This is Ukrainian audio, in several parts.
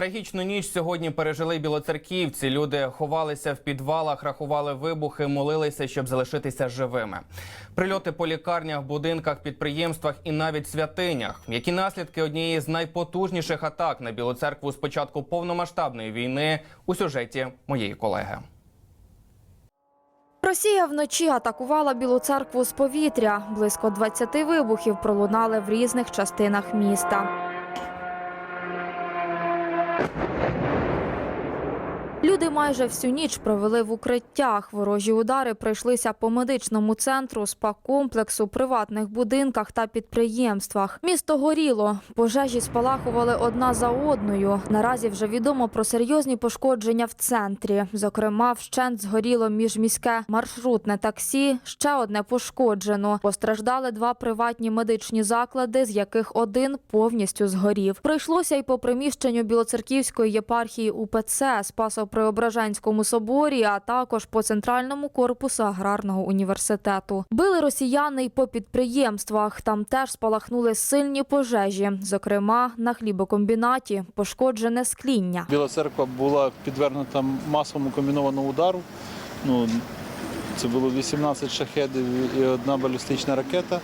Трагічну ніч сьогодні пережили білоцерківці. Люди ховалися в підвалах, рахували вибухи, молилися, щоб залишитися живими. Прильоти по лікарнях, будинках, підприємствах і навіть святинях. Які наслідки однієї з найпотужніших атак на Білу церкву з початку повномасштабної війни у сюжеті моєї колеги. Росія вночі атакувала Білу церкву з повітря. Близько 20 вибухів пролунали в різних частинах міста. Люди майже всю ніч провели в укриттях. Ворожі удари прийшлися по медичному центру, спа-комплексу, приватних будинках та підприємствах. Місто горіло. Пожежі спалахували одна за одною. Наразі вже відомо про серйозні пошкодження в центрі. Зокрема, вщент згоріло міжміське маршрутне таксі. Ще одне пошкоджено. Постраждали два приватні медичні заклади, з яких один повністю згорів. Прийшлося й по приміщенню Білоцерківської єпархії УПЦ Спасо-Преображенському соборі, а також по центральному корпусу аграрного університету. Били росіяни й по підприємствах. Там теж спалахнули сильні пожежі. Зокрема, на хлібокомбінаті пошкоджене скління. Біла церква була підвергнута масовому комбінованому удару. Ну, це було 18 шахедів і одна балістична ракета.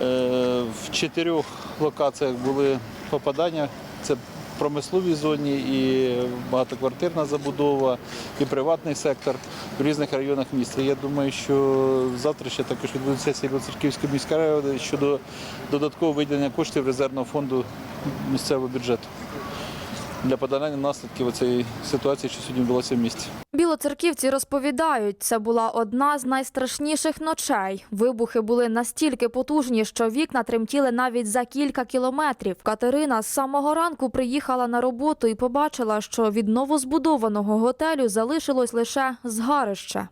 Е, В чотирьох локаціях були попадання. Це промисловій зоні, і багатоквартирна забудова, і приватний сектор в різних районах міста. Я думаю, що завтра ще також відбудеться сесія Білоцерківської міської ради щодо додаткового виділення коштів резервного фонду місцевого бюджету для подолання наслідків цієї ситуації, що сьогодні відбулося в місті. Білоцерківці розповідають, це була одна з найстрашніших ночей. Вибухи були настільки потужні, що вікна тремтіли навіть за кілька кілометрів. Катерина з самого ранку приїхала на роботу і побачила, що від новозбудованого готелю залишилось лише згарище.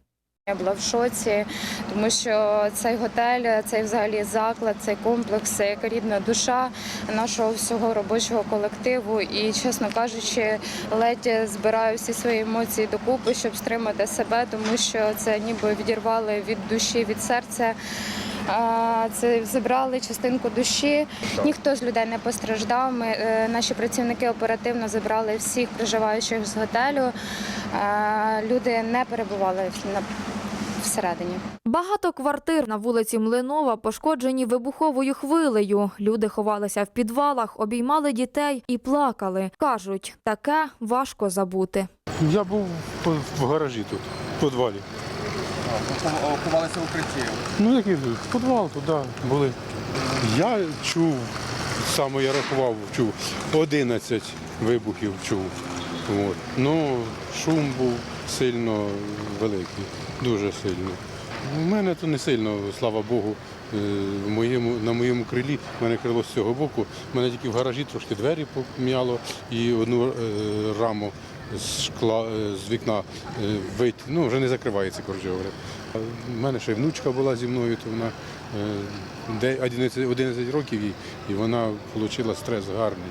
Я була в шоці, тому що цей готель, цей взагалі заклад, цей комплекс це як рідна душа нашого всього робочого колективу. І, чесно кажучи, ледь збираю всі свої емоції докупи, щоб стримати себе, тому що це ніби відірвали від душі, від серця. Це забрали частинку душі. Ніхто з людей не постраждав. Ми е, наші працівники оперативно забрали всіх проживаючих з готелю. Люди не перебували на- всередині. Багато квартир на вулиці Млинова пошкоджені вибуховою хвилею. Люди ховалися в підвалах, обіймали дітей і плакали. Кажуть, таке важко забути. Я був в гаражі тут, в підвалі. Ховалися в укритті. Ну який тут? Підвал туди були. Я чув, саме я рахував, чув 11 вибухів чув. От. Ну, шум був сильно великий, дуже сильно. У мене то не сильно, слава Богу. Е, В моєму, на моєму крилі, в мене крило з цього боку, в мене тільки в гаражі трошки двері пом'яло і одну е, раму з шкла е, з вікна е, вить, ну вже не закривається, коротше говоря. У мене ще й внучка була зі мною, то вона е, 11, 11 років їй, і вона отримала стрес гарний.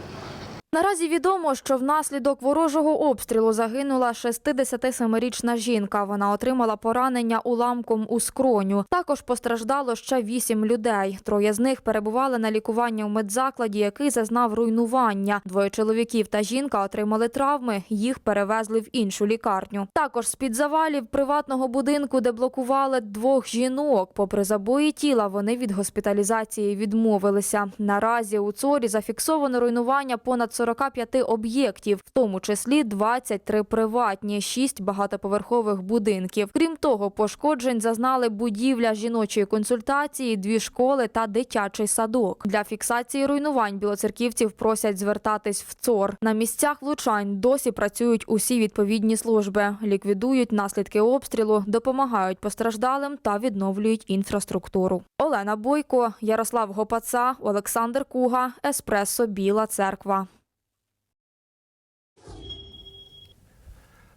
Наразі відомо, що внаслідок ворожого обстрілу загинула 67-річна жінка. Вона отримала поранення уламком у скроню. Також постраждало ще вісім людей. Троє з них перебували на лікуванні у медзакладі, який зазнав руйнування. Двоє чоловіків та жінка отримали травми. Їх перевезли в іншу лікарню. Також з під завалів приватного будинку, де блокували двох жінок. Попри забої тіла, вони від госпіталізації відмовилися. Наразі у ЦОРі зафіксовано руйнування понад 45 об'єктів, в тому числі 23 приватні, 6 багатоповерхових будинків. Крім того, пошкоджень зазнали будівля жіночої консультації, дві школи та дитячий садок. Для фіксації руйнувань білоцерківців просять звертатись в ЦОР. На місцях влучань досі працюють усі відповідні служби, ліквідують наслідки обстрілу, допомагають постраждалим та відновлюють інфраструктуру. Олена Бойко, Ярослав Гопаца, Олександр Куга, Еспресо Біла Церква.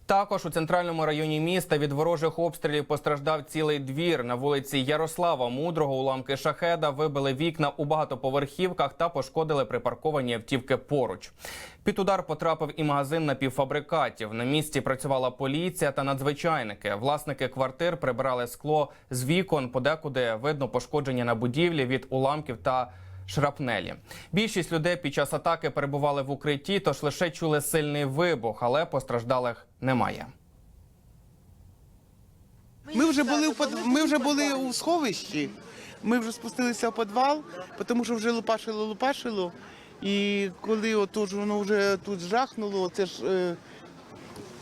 Також у центральному районі міста від ворожих обстрілів постраждав цілий двір. На вулиці Ярослава Мудрого уламки шахеда вибили вікна у багатоповерхівках та пошкодили припарковані автівки поруч. Під удар потрапив і магазин напівфабрикатів. На місці працювала поліція та надзвичайники. Власники квартир прибирали скло з вікон. Подекуди видно пошкодження на будівлі від уламків та шрапнелі. Більшість людей під час атаки перебували в укритті, тож лише чули сильний вибух, але постраждалих немає. Ми вже були в под... ми вже були у сховищі. Ми вже спустилися в підвал, тому що вже лупашило, лупашило. І коли отож воно вже тут жахнуло, це ж е,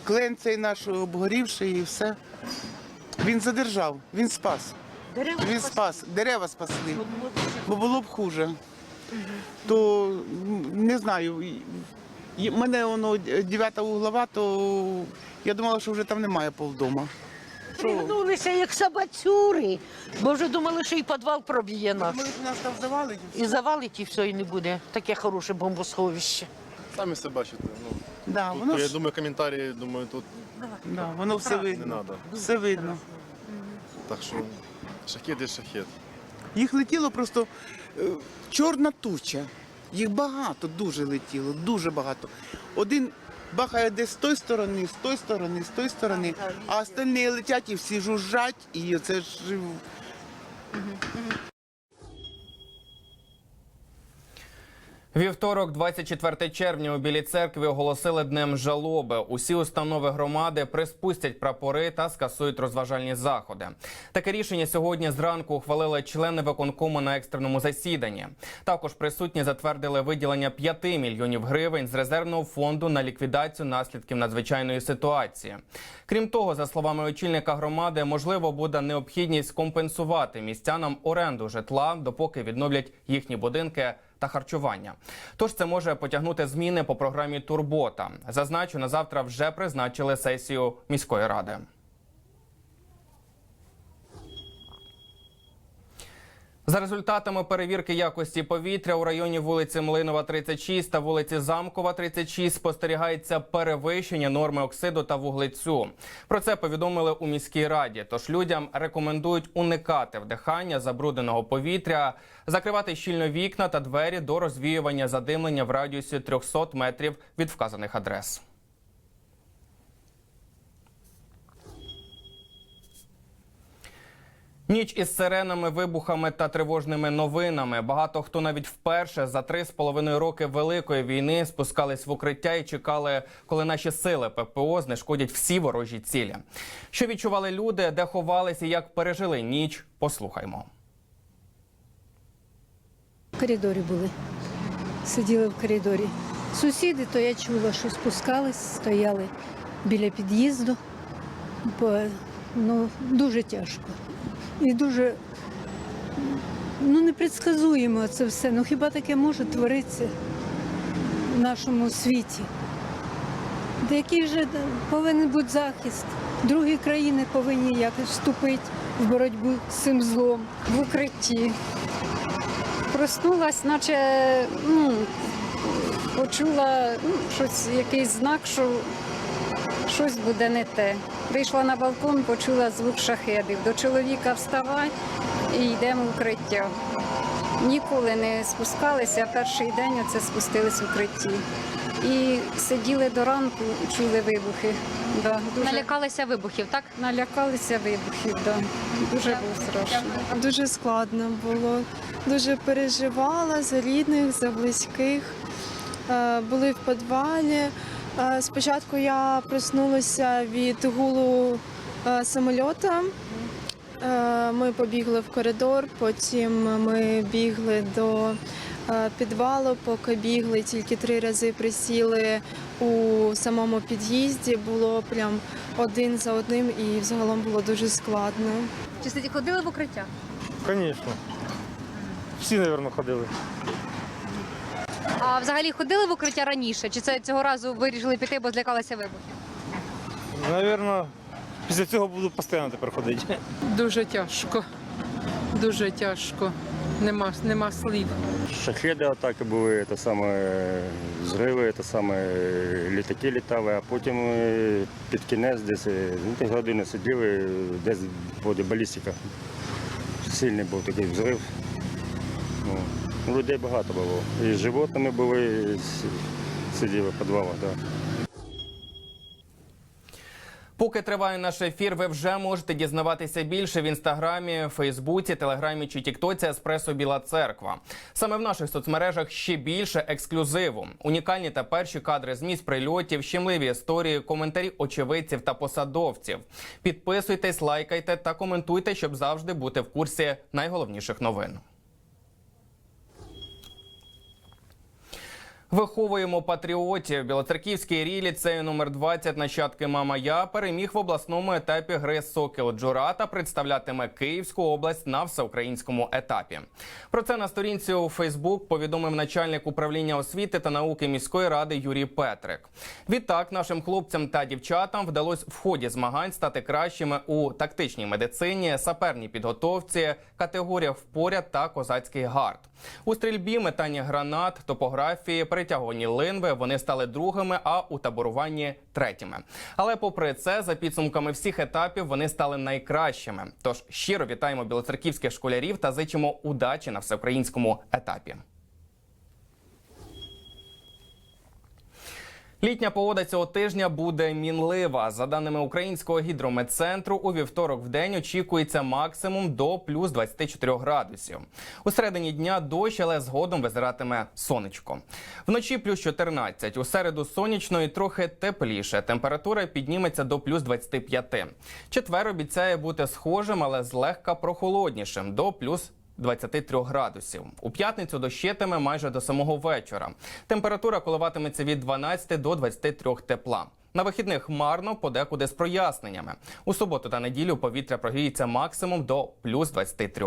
клен цей наш обгорівший і все. Він задержав, він спас. Він спас, дерева спасли, бо було б хуже. То не знаю. і- і Мене воно дев'ята углова, то я думала, що вже там немає повдома. Що? Пригнулися як собацюри, бо вже думали, що і підвал проб'є наш. Ми нас там завалить. І завалить, і все, і не буде. Таке хороше бомбосховище. Самі все бачите. Ну, Да, тут, воно, я ж- думаю, коментарі, думаю, тут да, воно все не видно. треба. Все видно. Так що шахет є шахет. Їх летіло просто е, чорна туча. Їх багато дуже летіло, дуже багато. Один бахає десь з тої сторони, з тої сторони, з тої сторони, а остальні летять і всі жужжать, і це ж Вівторок, 24 червня, у Білій церкві оголосили днем жалоби. Усі установи громади приспустять прапори та скасують розважальні заходи. Таке рішення сьогодні зранку ухвалили члени виконкому на екстреному засіданні. Також присутні затвердили виділення 5 мільйонів гривень з резервного фонду на ліквідацію наслідків надзвичайної ситуації. Крім того, за словами очільника громади, можливо буде необхідність компенсувати містянам оренду житла, допоки відновлять їхні будинки та харчування. Тож це може потягнути зміни по програмі Турбота. Зазначу, на завтра вже призначили сесію міської ради. За результатами перевірки якості повітря у районі вулиці Млинова 36 та вулиці Замкова 36 спостерігається перевищення норми оксиду та вуглецю. Про це повідомили у міській раді. Тож людям рекомендують уникати вдихання забрудненого повітря, закривати щільно вікна та двері до розвіювання задимлення в радіусі 300 метрів від вказаних адрес. Ніч із сиренами, вибухами та тривожними новинами. Багато хто навіть вперше за три з половиною роки великої війни спускались в укриття і чекали, коли наші сили ППО знешкодять всі ворожі цілі. Що відчували люди, де ховались і як пережили ніч? Послухаймо. В коридорі були. Сиділи в коридорі. Сусіди, то я чула, що спускались, стояли біля під'їзду. Бо, ну, дуже тяжко. І дуже ну, непредсказуємо це все. Ну хіба таке може творитися в нашому світі? Де який вже повинен бути захист. Другі країни повинні якось вступити в боротьбу з цим злом в укритті. Проснулась, наче ну, почула ну, щось, якийсь знак, що щось буде не те. Вийшла на балкон, почула звук шахедів. До чоловіка вставай і йдемо в укриття. Ніколи не спускалися, а перший день оце спустились в укритті. І сиділи до ранку, чули вибухи. Да, дуже Налякалися вибухів, так? налякалися вибухів, да. дуже було страшно. Дуже складно було. Дуже переживала за рідних, за близьких. Е, Були в підвалі. Е, Спочатку я проснулася від гулу е, самольота. Е, Ми побігли в коридор, потім ми бігли до підвалу, поки бігли, тільки три рази присіли у самому під'їзді. Було прям один за одним і взагалом було дуже складно. Чи сиді ходили в укриття? Звісно. Всі, мабуть, ходили. А взагалі ходили в укриття раніше? Чи це цього разу вирішили піти, бо злякалися вибухів? Навірно, після цього буду постійно тепер ходити. Дуже тяжко. Дуже тяжко. Нема, нема слів. Шахеди атаки були, те саме е, зриви, те саме е, літаки літали, а потім е, під кінець десь ну, години сиділи, десь буде балістика. Сильний був такий взрив. Людей багато було. І з животними були, і сиділи в підвалах. Да. Поки триває наш ефір, ви вже можете дізнаватися більше в інстаграмі, Фейсбуці, Телеграмі чи Тіктоці Еспресо Біла Церква. Саме в наших соцмережах ще більше ексклюзиву, унікальні та перші кадри з місць прильотів, щемливі історії, коментарі очевидців та посадовців. Підписуйтесь, лайкайте та коментуйте, щоб завжди бути в курсі найголовніших новин. Виховуємо патріотів. Білоцерківський рій ліцею номер 20 нащадки Мама Я переміг в обласному етапі гри Сокіл Джура та представлятиме Київську область на всеукраїнському етапі. Про це на сторінці у Фейсбук повідомив начальник управління освіти та науки міської ради Юрій Петрик. Відтак нашим хлопцям та дівчатам вдалося в ході змагань стати кращими у тактичній медицині, саперній підготовці, категоріях впоряд та козацький гард. У стрільбі, метанні гранат, топографії, перетягуванні линви вони стали другими, а у таборуванні третіми. Але попри це, за підсумками всіх етапів, вони стали найкращими. Тож щиро вітаємо білоцерківських школярів та зичимо удачі на всеукраїнському етапі. Літня погода цього тижня буде мінлива. За даними українського гідрометцентру, у вівторок в день очікується максимум до плюс 24 градусів. У середині дня дощ, але згодом визиратиме сонечко. Вночі плюс 14, у середу сонячно і трохи тепліше. Температура підніметься до плюс 25. Четвер обіцяє бути схожим, але злегка прохолоднішим до плюс 23 градусів. У п'ятницю дощитиме майже до самого вечора. Температура коливатиметься від 12 до 23 тепла. На вихідних марно, подекуди з проясненнями. У суботу та неділю повітря прогріється максимум до плюс 23.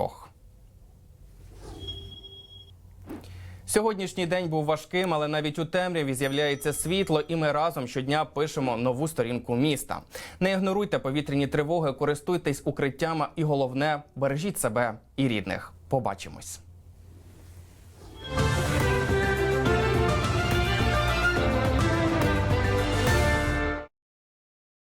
Сьогоднішній день був важким, але навіть у темряві з'являється світло, і ми разом щодня пишемо нову сторінку міста. Не ігноруйте повітряні тривоги, користуйтесь укриттями, і головне бережіть себе і рідних. Побачимось.